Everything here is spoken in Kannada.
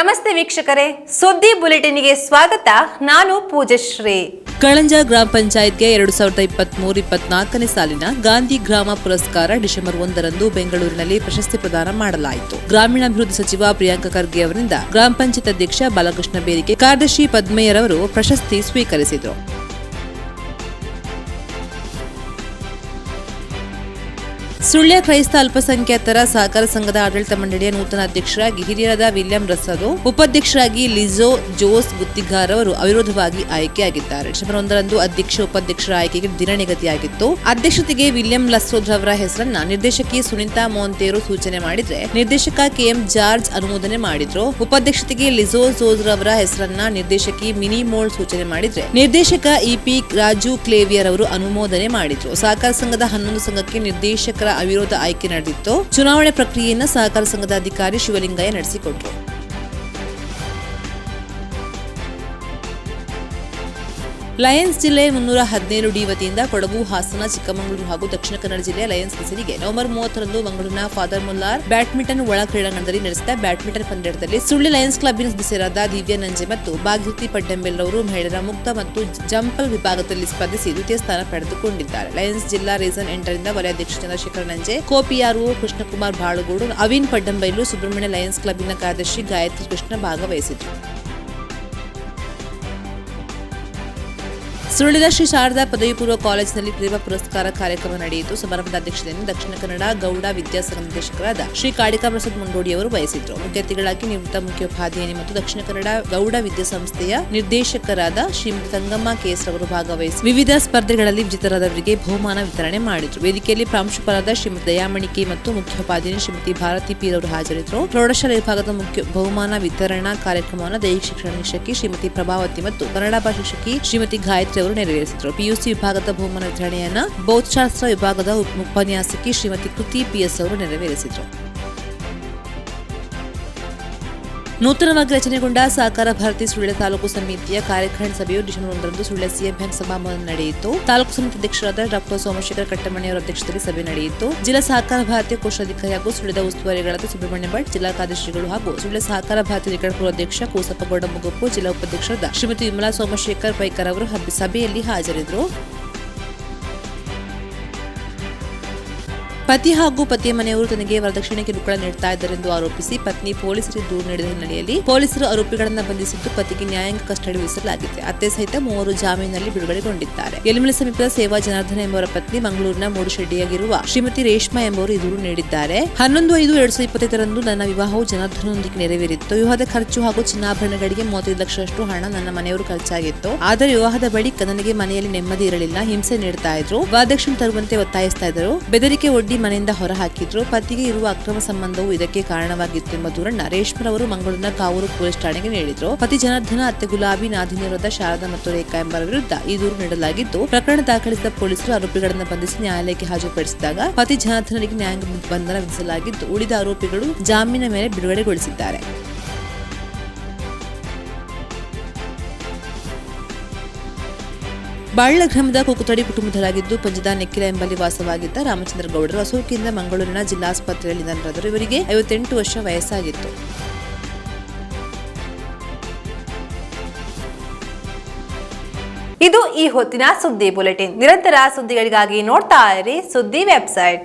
ನಮಸ್ತೆ ವೀಕ್ಷಕರೇ, ಸುದ್ದಿ ಬುಲೆಟಿನ್ಗೆ ಸ್ವಾಗತ. ನಾನು ಪೂಜಶ್ರೀ ಕಳಂಜ ಗ್ರಾಮ ಪಂಚಾಯತ್ಗೆ ಎರಡು ಸಾವಿರದ ಇಪ್ಪತ್ತ್ ಮೂರು ಇಪ್ಪತ್ನಾಲ್ಕನೇ ಸಾಲಿನ ಗಾಂಧಿ ಗ್ರಾಮ ಪುರಸ್ಕಾರ ಡಿಸೆಂಬರ್ ಒಂದರಂದು ಬೆಂಗಳೂರಿನಲ್ಲಿ ಪ್ರಶಸ್ತಿ ಪ್ರದಾನ ಮಾಡಲಾಯಿತು. ಗ್ರಾಮೀಣಾಭಿವೃದ್ಧಿ ಸಚಿವ ಪ್ರಿಯಾಂಕ ಖರ್ಗೆ ಅವರಿಂದ ಗ್ರಾಮ ಪಂಚಾಯತ್ ಅಧ್ಯಕ್ಷ ಬಾಲಕೃಷ್ಣ ಬೇರಿಕೆ ಕಾರ್ಯದರ್ಶಿ ಪದ್ಮಯ್ಯರವರು ಪ್ರಶಸ್ತಿ ಸ್ವೀಕರಿಸಿದರು. ಸುಳ್ಯ ಕ್ರೈಸ್ತ ಅಲ್ಪಸಂಖ್ಯಾತರ ಸಹಕಾರ ಸಂಘದ ಆಡಳಿತ ಮಂಡಳಿಯ ನೂತನ ಅಧ್ಯಕ್ಷರಾಗಿ ಹಿರಿಯರಾದ ವಿಲಿಯಂ ರಸದು ಉಪಾಧ್ಯಕ್ಷರಾಗಿ ಲಿಜೋ ಜೋಸ್ ಗುತ್ತಿಗಾರ್ ಅವರು ಅವಿರೋಧವಾಗಿ ಆಯ್ಕೆಯಾಗಿದ್ದಾರೆ. ಡಿಸೆಂಬರ್ ಒಂದರಂದು ಅಧ್ಯಕ್ಷ, ಉಪಾಧ್ಯಕ್ಷರ ಆಯ್ಕೆಗೆ ದಿನ ನಿಗದಿಯಾಗಿತ್ತು ಅಧ್ಯಕ್ಷತೆಗೆ ವಿಲಿಯಂ ಅವರ ಹೆಸರನ್ನ ನಿರ್ದೇಶಕಿ ಸುನಿತಾ ಮೋಂತೇರು ಸೂಚನೆ ಮಾಡಿದ್ರೆ, ನಿರ್ದೇಶಕ ಕೆಎಂ ಜಾರ್ಜ್ ಅನುಮೋದನೆ ಮಾಡಿದ್ರು. ಉಪಾಧ್ಯಕ್ಷತೆಗೆ ಲಿಜೋ ಜೋಸ್ ರವರ ಹೆಸರನ್ನ ನಿರ್ದೇಶಕಿ ಮಿನಿ ಮೋಲ್ ಸೂಚನೆ ಮಾಡಿದ್ರೆ, ನಿರ್ದೇಶಕ ಇಪಿ ರಾಜು ಕ್ಲೇವಿಯರ್ ಅವರು ಅನುಮೋದನೆ ಮಾಡಿದ್ರು. ಸಹಕಾರ ಸಂಘದ ಹನ್ನೊಂದು ಸಂಘಕ್ಕೆ ನಿರ್ದೇಶಕರ ಅವಿರೋಧ ಆಯ್ಕೆ ನಡೆದಿತ್ತು. ಚುನಾವಣೆ ಪ್ರಕ್ರಿಯೆಯನ್ನು ಸಹಕಾರ ಸಂಘದ ಅಧಿಕಾರಿ ಶಿವಲಿಂಗಯ್ಯ ನಡೆಸಿಕೊಟ್ರು. ಲಯನ್ಸ್ ಜಿಲ್ಲೆ ಮುನ್ನೂರ ಹದಿನೇಳು ಡಿ ವತಿಯಿಂದ ಕೊಡಗು, ಹಾಸನ, ಚಿಕ್ಕಮಗಳೂರು ಹಾಗೂ ದಕ್ಷಿಣ ಕನ್ನಡ ಜಿಲ್ಲೆಯ ಲಯನ್ಸ್ ಹೆಸರಿಗೆ ನವೆಂಬರ್ ಮೂವತ್ತರಂದು ಮಂಗಳೂರಿನ ಫಾದರ್ ಮುಲ್ಲಾರ್ ಬ್ಯಾಡ್ಮಿಂಟನ್ ಒಳ ಕ್ರೀಡಾಂಗಣದಲ್ಲಿ ನಡೆಸಿದ ಬ್ಯಾಡ್ಮಿಂಟನ್ ಪಂದ್ಯದಲ್ಲಿ ಸುಳ್ಳಿ ಲಯನ್ಸ್ ಕ್ಲಬ್ನ ಸದಸ್ಯರಾದ ದಿವ್ಯಾ ನಂಜೆ ಮತ್ತು ಭಾಗ್ಯತಿ ಪಡ್ಡಂಬೆಲ್ ಅವರು ಮಹಿಳೆಯರ ಮುಕ್ತ ಮತ್ತು ಜಂಪಲ್ ವಿಭಾಗದಲ್ಲಿ ಸ್ಪರ್ಧಿಸಿ ದ್ವಿತೀಯ ಸ್ಥಾನ ಪಡೆದುಕೊಂಡಿದ್ದಾರೆ. ಲಯನ್ಸ್ ಜಿಲ್ಲಾ ರೀಸನ್ ಎಂಟರಿಂದ ವಲಯಾಧ್ಯಕ್ಷ ಚಂದ್ರಶೇಖರ ನಂಜೆ ಕೋಪಿಯಾರು ಕೃಷ್ಣಕುಮಾರ್ ಬಾಳುಗೋಡು, ಅವಿನ್ ಪಡ್ಡಂಬೈಲು, ಸುಬ್ರಹ್ಮಣ್ಯ ಲಯನ್ಸ್ ಕ್ಲಬ್ನ ಕಾರ್ಯದರ್ಶಿ ಗಾಯತ್ರಿ ಕೃಷ್ಣ ಭಾಗವಹಿಸಿದರು ಸುಳ್ಳಿದ ಶ್ರೀ ಶಾರದಾ ಪದವಿ ಪೂರ್ವ ಕಾಲೇಜಿನಲ್ಲಿ ತ್ರಿವ ಪುರಸ್ಕಾರ ಕಾರ್ಯಕ್ರಮ ನಡೆಯಿತು. ಸಮಾರಂಭದ ಅಧ್ಯಕ್ಷತೆಯನ್ನು ದಕ್ಷಿಣ ಕನ್ನಡ ಗೌಡ ವಿದ್ಯಾಸಂಘ ನಿರ್ದೇಶಕರಾದ ಶ್ರೀ ಕಾಳಿಕಾ ಪ್ರಸಾದ್ ಮುಂಡೋಡಿ ಅವರು ವಹಿಸಿದ್ರು ಮುಖ್ಯ ಅತಿಥಿಗಳಾಗಿ ನಿವೃತ್ತ ಮುಖ್ಯೋಪಾಧ್ಯಾಯಿನಿ ಮತ್ತು ದಕ್ಷಿಣ ಕನ್ನಡ ಗೌಡ ವಿದ್ಯಾಸಂಸ್ಥೆಯ ನಿರ್ದೇಶಕರಾದ ಶ್ರೀಮತಿ ತಂಗಮ್ಮ ಕೆಎಸ್ ಅವರು ಭಾಗವಹಿಸಿ ವಿವಿಧ ಸ್ಪರ್ಧೆಗಳಲ್ಲಿ ವಿಜೇತರಾದವರಿಗೆ ಬಹುಮಾನ ವಿತರಣೆ ಮಾಡಿದ್ರು. ವೇದಿಕೆಯಲ್ಲಿ ಪ್ರಾಂಶುಪಾಲರಾದ ಶ್ರೀಮತಿ ದಯಾಮಣಿಕೆ ಮತ್ತು ಮುಖ್ಯೋಪಾಧ್ಯಾಯಿನಿ ಶ್ರೀಮತಿ ಭಾರತಿ ಪೀರ್ ಅವರು ಹಾಜರಿದ್ದರು. ಪ್ರೌಢಶಾಲೆ ವಿಭಾಗದ ಮುಖ್ಯ ಬಹುಮಾನ ವಿತರಣಾ ಕಾರ್ಯಕ್ರಮವನ್ನು ದೈಹಿಕ ಶಿಕ್ಷಣ ಶಿಕ್ಷಕಿ ಶ್ರೀಮತಿ ಪ್ರಭಾವತಿ ಮತ್ತು ಕನ್ನಡ ಭಾಷಾ ಶಿಕ್ಷಕಿ ಶ್ರೀಮತಿ ಗಾಯತ್ರಿ ನೆರವೇರಿಸಿದರು ಪಿಯುಸಿ ವಿಭಾಗದ ಬಹುಮಾನ ವಿತರಣೆಯನ್ನ ಭೌತಶಾಸ್ತ್ರ ವಿಭಾಗದ ಉಪನ್ಯಾಸಕಿ ಶ್ರೀಮತಿ ಕೃತಿ ಪಿಎಸ್ ಅವರು ನೆರವೇರಿಸಿದರು. ನೂತನವಾಗಿ ರಚನೆಗೊಂಡ ಸಹಕಾರ ಭಾರತಿ ಸುಳ್ಯ ತಾಲೂಕು ಸಮಿತಿಯ ಕಾರ್ಯಕಾರಿಣಿ ಸಭೆಯು ಡಿಸೆಂಬರ್ ಒಂದರಂದು ಸುಳ್ಯ ಸಿಎಂ ಬ್ಯಾಂಕ್ ಸಭಾಭವನ ನಡೆಯಿತು. ತಾಲೂಕು ಸಮಿತಿ ಅಧ್ಯಕ್ಷರಾದ ಡಾಕ್ಟರ್ ಸೋಮಶೇಖರ್ ಕಟ್ಟಮಣಿ ಅವರ ಅಧ್ಯಕ್ಷತೆಯಲ್ಲಿ ಸಭೆ ನಡೆಯಿತು. ಜಿಲ್ಲಾ ಸಹಕಾರ ಭಾರತಿ ಕೋಶಾಧಿಕಾರಿ ಹಾಗೂ ಸುಳ್ಯದ ಉಸ್ತುವಾರಿಗಳಾದ ಸುಬ್ರಹ್ಮಣ್ಯ ಭಟ್, ಜಿಲ್ಲಾ ಕಾರ್ಯದರ್ಶಿಗಳು ಹಾಗೂ ಸುಳ್ಯ ಸಹಕಾರ ಭಾರತಿ ನಿಕಟಪುರ ಅಧ್ಯಕ್ಷ ಕೂಸಪ್ಪಗೌಡ ಮುಗಪ್ಪು, ಜಿಲ್ಲಾ ಉಪಾಧ್ಯಕ್ಷರಾದ ಶ್ರೀಮತಿ ವಿಮಲಾ ಸೋಮಶೇಖರ್ ಪೈಕರ್ ಅವರು ಸಭೆಯಲ್ಲಿ ಹಾಜರಿದ್ದರು. ಪತಿ ಹಾಗೂ ಪತಿಯ ಮನೆಯವರು ತನಗೆ ವರದಕ್ಷಿಣೆ ಕಿರುಕುಳ ನೀಡುತ್ತಾ ಇದ್ದಾರೆಂದು ಆರೋಪಿಸಿ ಪತ್ನಿ ಪೊಲೀಸರಿಗೆ ದೂರು ನೀಡಿದ ಹಿನ್ನೆಲೆಯಲ್ಲಿ ಪೊಲೀಸರು ಆರೋಪಿಗಳನ್ನು ಬಂಧಿಸಿದ್ದು ಪತಿಗೆ ನ್ಯಾಯಾಂಗ ಕಸ್ಟಡಿ ವಹಿಸಲಾಗಿದೆ ಅತ್ತೆ ಸಹಿತ ಮೂವರು ಜಾಮೀನಿನಲ್ಲಿ ಬಿಡುಗಡೆಗೊಂಡಿದ್ದಾರೆ. ಎಲಿಮಲೆ ಸಮೀಪದ ಸೇವಾ ಜನಾರ್ದನ ಎಂಬವರ ಪತ್ನಿ ಮಂಗಳೂರಿನ ಮೂಡುಶೆಡ್ಡಿಯಾಗಿರುವ ಶ್ರೀಮತಿ ರೇಷ್ಮಾ ಎಂಬವರು ಈ ದೂರು ನೀಡಿದ್ದಾರೆ. ಹನ್ನೊಂದು ಐದು ಎರಡ್ ಸಾವಿರದ ಇಪ್ಪತ್ತೈದರಂದು ನನ್ನ ವಿವಾಹವು ಜನಾರ್ದನೊಂದಿಗೆ ನೆರವೇರಿತ್ತು. ವಿವಾಹದ ಖರ್ಚು ಹಾಗೂ ಚಿನ್ನಾಭರಣಗಳಿಗೆ ಮೂವತ್ತೈದು ಲಕ್ಷದಷ್ಟು ಹಣ ನನ್ನ ಮನೆಯವರು ಖರ್ಚಾಗಿತ್ತು. ಆದರೆ ವಿವಾಹದ ಬಳಿಕ ನನಗೆ ಮನೆಯಲ್ಲಿ ನೆಮ್ಮದಿ ಇರಲಿಲ್ಲ. ಹಿಂಸೆ ನೀಡ್ತಾ ಇದ್ರು. ವರದಕ್ಷಿಣೆ ತರುವಂತೆ ಒತ್ತಾಯಿಸ್ತಾ ಇದ್ದರು. ಬೆದರಿಕೆ ಒಡ್ಡಿ ಮನೆಯಿಂದ ಹೊರಹಾಕಿದ್ರು. ಪತಿಗೆ ಇರುವ ಅಕ್ರಮ ಸಂಬಂಧವು ಇದಕ್ಕೆ ಕಾರಣವಾಗಿತ್ತು ಎಂಬ ದೂರನ್ನ ರೇಷ್ಮರವರು ಮಂಗಳೂರಿನ ಕಾವೂರು ಪೊಲೀಸ್ ಠಾಣೆಗೆ ನೀಡಿದ್ರು. ಪತಿ ಜನಾರ್ದನ, ಅತ್ತೆ ಗುಲಾಬಿ ನಾದಿನಿಯರಾದ ಶಾರದಾ ಮತ್ತು ರೇಖಾ ಎಂಬರ ವಿರುದ್ಧ ಈ ದೂರು ನೀಡಲಾಗಿದ್ದು ಪ್ರಕರಣ ದಾಖಲಿಸಿದ ಪೊಲೀಸರು ಆರೋಪಿಗಳನ್ನು ಬಂಧಿಸಿ ನ್ಯಾಯಾಲಯಕ್ಕೆ ಹಾಜರುಪಡಿಸಿದಾಗ ಪತಿ ಜನಾರ್ದನರಿಗೆ ನ್ಯಾಯಾಂಗ ಬಂಧನ ವಿಧಿಸಲಾಗಿದ್ದು ಉಳಿದ ಆರೋಪಿಗಳು ಜಾಮೀನ ಮೇಲೆ ಬಿಡುಗಡೆಗೊಳಿಸಿದ್ದಾರೆ. ಬಾಳ್ಳ ಗ್ರಾಮದ ಕುಕುತಡಿ ಕುಟುಂಬದರಾಗಿದ್ದು ಪಂಜದ ನೆಕ್ಕಿಲ ಎಂಬಲ್ಲಿ ವಾಸವಾಗಿದ್ದ ರಾಮಚಂದ್ರ ಗೌಡರು ಅಸೋಕಿಯಿಂದ ಮಂಗಳೂರಿನ ಜಿಲ್ಲಾಸ್ಪತ್ರೆಯಲ್ಲಿ ನಿಧನರಾದರು ಇವರಿಗೆ ಐವತ್ತೆಂಟು ವರ್ಷ ವಯಸ್ಸಾಗಿತ್ತು. ಇದು ಈ ಹೊತ್ತಿನ ಸುದ್ದಿ ಬುಲೆಟಿನ್. ನಿರಂತರ ಸುದ್ದಿಗಳಿಗಾಗಿ ನೋಡ್ತಾ ಇರಿ ಸುದ್ದಿ ವೆಬ್ಸೈಟ್.